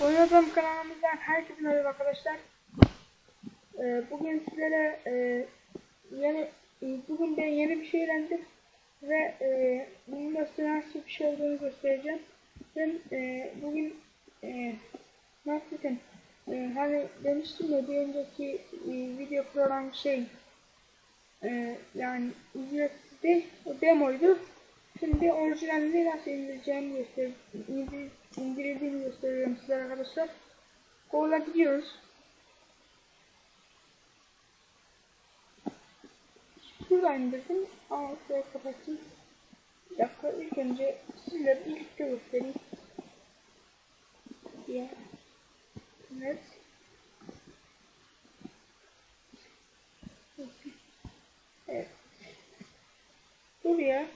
Oynadığım kanalımızdan herkese merhaba arkadaşlar. Ee, bugün sizlere e, yeni e, bugün ben yeni bir şey öğrendim ve e, bunun da nasıl bir şey olduğunu göstereceğim. Ben e, bugün e, nasıl desem e, hani demiştim ya bir önceki e, video program şey e, yani ücretsizdi o demoydu. Şimdi orijinalini nasıl indireceğimi göster indir, gösteriyorum size arkadaşlar. Google'a gidiyoruz. Şuradan indirdim ama şuraya kapatayım. Bir dakika ilk önce sizlere ilk de göstereyim. Ya. Evet. Evet. Buraya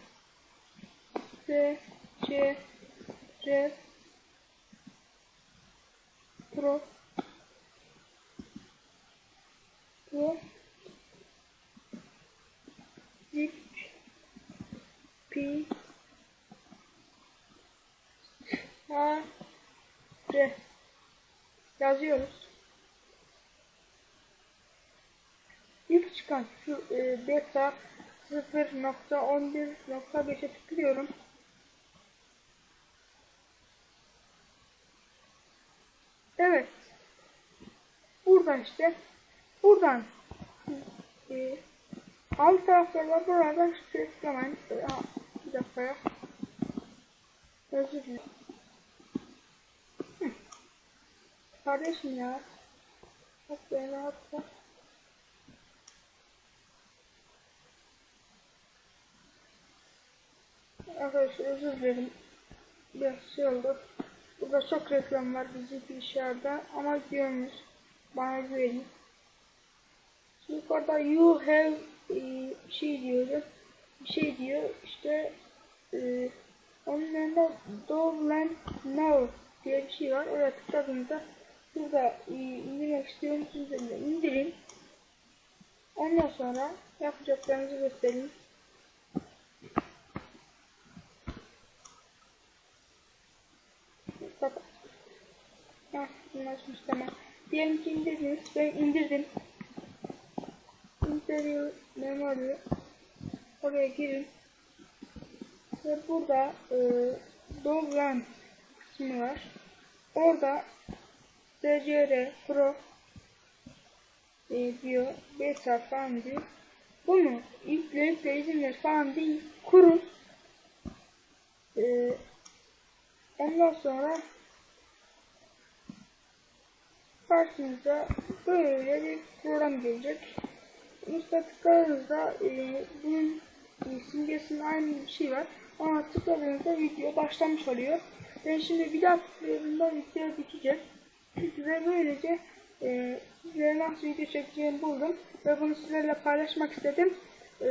C, C, C, Pro, Pro, Zip, P, A, C yazıyoruz. İlk çıkan şu e, beta 0.11.5'e tıklıyorum. Evet. Buradan işte. Buradan. E, alt tarafta da burada seslemen. E, bir dakika ya. Özür dilerim. Kardeşim ya. Bak beni rahatla. Arkadaşlar özür dilerim. Biraz şey oldu. Burada çok reklam var bizim dışarıda ama diyormuş bana yukarıda you have e, şey diyor şey diyor işte e, onun yanında Downland Now diye bir şey var. Oraya tıkladığınızda burada e, indirmek istiyorsanız indirin. Ondan sonra yapacaklarınızı göstereyim. Kapat. Heh, anlaşmış tamam. Diyelim ki indirdiniz. Ben indirdim. Interior memory. Oraya girin. Ve burada e, Dogland kısmı var. Orada CCR Pro e, diyor. Beta falan diyor. Bunu yükleyip de izinler falan değil. Kurun. E, Ondan sonra karşınıza böyle bir program gelecek. Üstte tıkladığınızda e, bunun simgesinin aynı bir şey var. Ona tıkladığınızda video başlamış oluyor. Ben şimdi bir daha tıkladığımda video bitecek. Ve böylece e, sizlere nasıl video çekeceğimi buldum. Ve bunu sizlerle paylaşmak istedim. E,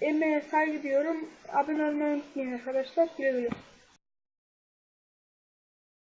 emeğe saygı diyorum. Abone olmayı unutmayın arkadaşlar. Güle güle.